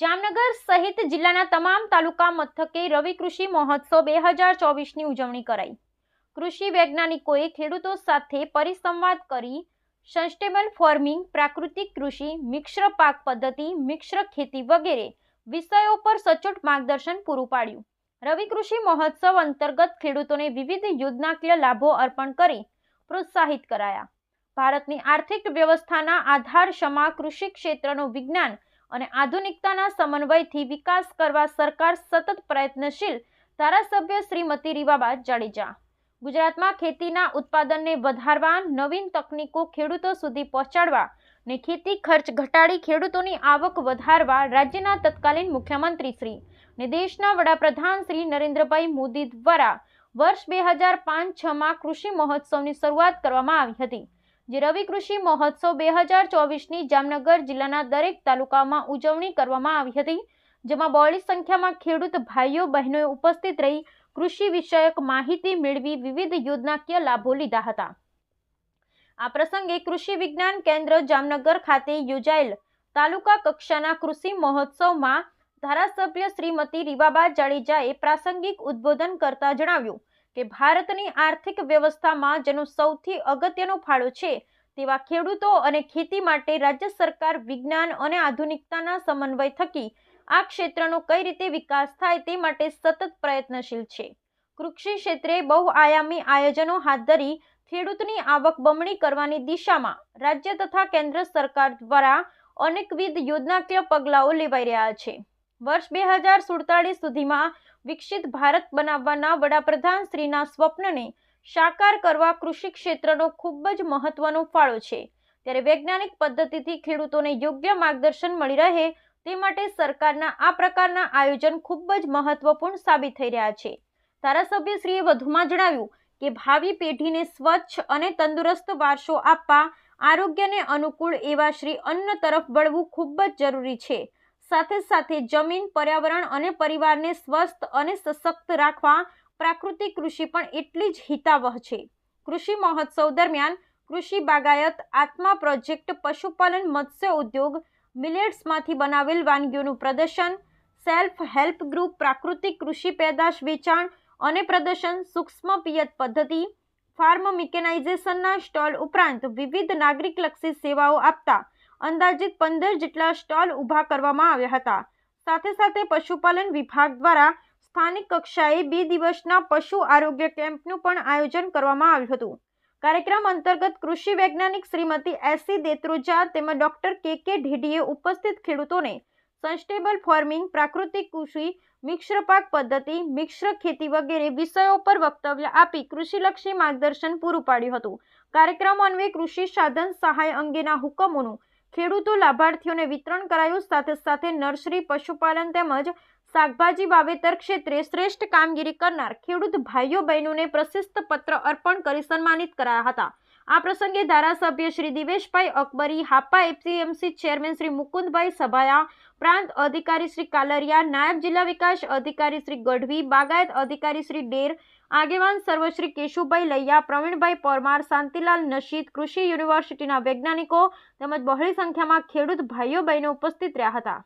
જામનગર સહિત જિલ્લાના તમામ તાલુકા મથકે રવિ કૃષિ મહોત્સવ બે હજાર ચોવીસની ઉજવણી કરાઈ. કૃષિ વૈજ્ઞાનિકોએ ખેડૂતો સાથે પરિસંવાદ કરી સસ્ટેબલ ફાર્મિંગ, પ્રાકૃતિક કૃષિ, મિશ્ર પાક પદ્ધતિ, મિશ્ર ખેતી વગેરે વિષયો પર સચોટ માર્ગદર્શન પૂરું પાડ્યું. રવિ કૃષિ મહોત્સવ અંતર્ગત ખેડૂતોને વિવિધ યોજનાકીય લાભો અર્પણ કરી પ્રોત્સાહિત કરાયા. ભારતની આર્થિક વ્યવસ્થાના આધારશમા કૃષિ ક્ષેત્રનું વિજ્ઞાન અને આધુનિકતાના સમન્વયથી વિકાસ કરવા સરકાર સતત પ્રયત્નશીલ, ધારાસભ્ય શ્રીમતી રીવાબા જાડેજા. ગુજરાતમાં ખેતીના ઉત્પાદનને વધારવા, નવીન તકનીકો ખેડૂતો સુધી પહોંચાડવા ને ખેતી ખર્ચ ઘટાડી ખેડૂતોની આવક વધારવા રાજ્યના તત્કાલીન મુખ્યમંત્રી શ્રી ને દેશના વડાપ્રધાન શ્રી નરેન્દ્રભાઈ મોદી દ્વારા વર્ષ બે હજાર પાંચ છમાં કૃષિ મહોત્સવની શરૂઆત કરવામાં આવી હતી. જે રવિ કૃષિ મહોત્સવ બે હજાર ચોવીસની જામનગર જિલ્લાના દરેક તાલુકામાં ઉજવણી કરવામાં આવી હતી, જેમાં બહોળી સંખ્યામાં ખેડૂત ભાઈઓ બહેનોએ ઉપસ્થિત રહી કૃષિ વિષયક માહિતી મેળવી વિવિધ યોજનાકીય લાભો લીધા હતા. આ પ્રસંગે કૃષિ વિજ્ઞાન કેન્દ્ર જામનગર ખાતે યોજાયેલ તાલુકા કક્ષાના કૃષિ મહોત્સવમાં ધારાસભ્ય શ્રીમતી રીવાબા જાડેજાએ પ્રાસંગિક ઉદ્બોધન કરતા જણાવ્યું કે ભારતની આર્થિક વ્યવસ્થામાં જેનો સૌથી અગત્યનો ફાળો છે તેવા ખેડૂતો અને ખેતી માટે રાજ્ય સરકાર વિજ્ઞાન અને આધુનિકતાના સમન્વય થકી આ ક્ષેત્રનો કઈ રીતે વિકાસ થાય તે માટે સતત પ્રયત્નશીલ છે. કૃષિ ક્ષેત્રે બહુઆયામી આયોજનો હાથ ધરી ખેડૂતની આવક બમણી કરવાની દિશામાં રાજ્ય તથા કેન્દ્ર સરકાર દ્વારા અનેકવિધ યોજનાકીય પગલાઓ લેવાઈ રહ્યા છે. વર્ષ બે હજાર સુડતાલીસ સુધીમાં વિકસિત ભારત બનાવવાના વડાપ્રધાન શ્રીના સ્વપ્નને સાકાર કરવા કૃષિ ક્ષેત્રનો ખૂબ જ મહત્વનો ફાળો છે. ત્યારે વૈજ્ઞાનિક પદ્ધતિથી ખેડૂતોને યોગ્ય માર્ગદર્શન મળી રહે તે માટે સરકારના આ પ્રકારના આયોજન ખૂબ જ મહત્વપૂર્ણ સાબિત થઈ રહ્યા છે. ધારાસભ્યશ્રીએ વધુમાં જણાવ્યું કે ભાવિ પેઢીને સ્વચ્છ અને તંદુરસ્ત વારસો આપવા આરોગ્યને અનુકૂળ એવા શ્રી અન્ન તરફ વળવું ખૂબ જ જરૂરી છે. સાથે સાથે જમીન, પર્યાવરણ અને પરિવારને સ્વસ્થ અને સશક્ત રાખવા પ્રાકૃતિક કૃષિ પણ એટલી જ હિતાવહ છે. કૃષિ મહોત્સવ દરમિયાન કૃષિ બાગાયત, આત્મા પ્રોજેક્ટ, પશુપાલન, મત્સ્ય ઉદ્યોગ, મિલેટ્સમાંથી બનાવેલ વાનગીઓનું પ્રદર્શન, સેલ્ફ હેલ્પ ગ્રુપ, પ્રાકૃતિક કૃષિ પેદાશ વેચાણ અને પ્રદર્શન, સૂક્ષ્મ પિયત પદ્ધતિ, ફાર્મ મિકેનાઇઝેશનના સ્ટોલ ઉપરાંત વિવિધ નાગરિકલક્ષી સેવાઓ આપતા અંદાજિત પંદર જેટલા સ્ટોલ ઊભા કરવામાં આવ્યા હતા. સાથે સાથે પશુપાલન વિભાગ દ્વારા સ્થાનિક કક્ષાએ બે દિવસના પશુ આરોગ્ય કેમ્પનું પણ આયોજન કરવામાં આવ્યું હતું. કાર્યક્રમ અંતર્ગત કૃષિ વૈજ્ઞાનિક શ્રીમતી એસી દેત્રોજા તેમજ ડોક્ટર કે કે ઢેડીએ ઉપસ્થિત ખેડૂતોને સસ્ટેબલ ફાર્મિંગ, પ્રાકૃતિક કૃષિ, મિશ્ર પાક પદ્ધતિ, મિશ્ર ખેતી વગેરે વિષયો પર વક્તવ્ય આપી કૃષિલક્ષી માર્ગદર્શન પૂરું પાડ્યું હતું. કાર્યક્રમ અન્વયે કૃષિ સાધન સહાય અંગેના હુકમોનું ખેડૂતો લાભાર્થીઓને વિતરણ કરાયું. સાથે સાથે નર્સરી, પશુપાલન તેમજ શાકભાજી વાવેતર ક્ષેત્રે શ્રેષ્ઠ કામગીરી કરનાર ખેડૂત ભાઈઓ બહેનોને પ્રશસ્ત પત્ર અર્પણ કરી સન્માનિત કરાયા હતા. આ પ્રસંગે ધારાસભ્ય શ્રી દિવેશભાઈ અકબરી હાપા એપીએમસી ચેરમેન શ્રી મુકુંદભાઈ સભાયા, પ્રાંત અધિકારી શ્રી કાલરિયા, નાયબ જિલ્લા વિકાસ અધિકારી શ્રી ગઢવી, બાગાયત અધિકારી શ્રી ડેર, આગેવાન સર્વશ્રી કેશુભાઈ લૈયા, પ્રવીણભાઈ પરમાર, શાંતિલાલ નશીદ, કૃષિ યુનિવર્સિટીના વૈજ્ઞાનિકો તેમજ બહોળી સંખ્યામાં ખેડૂત ભાઈઓ બહેનો ઉપસ્થિત રહ્યા હતા.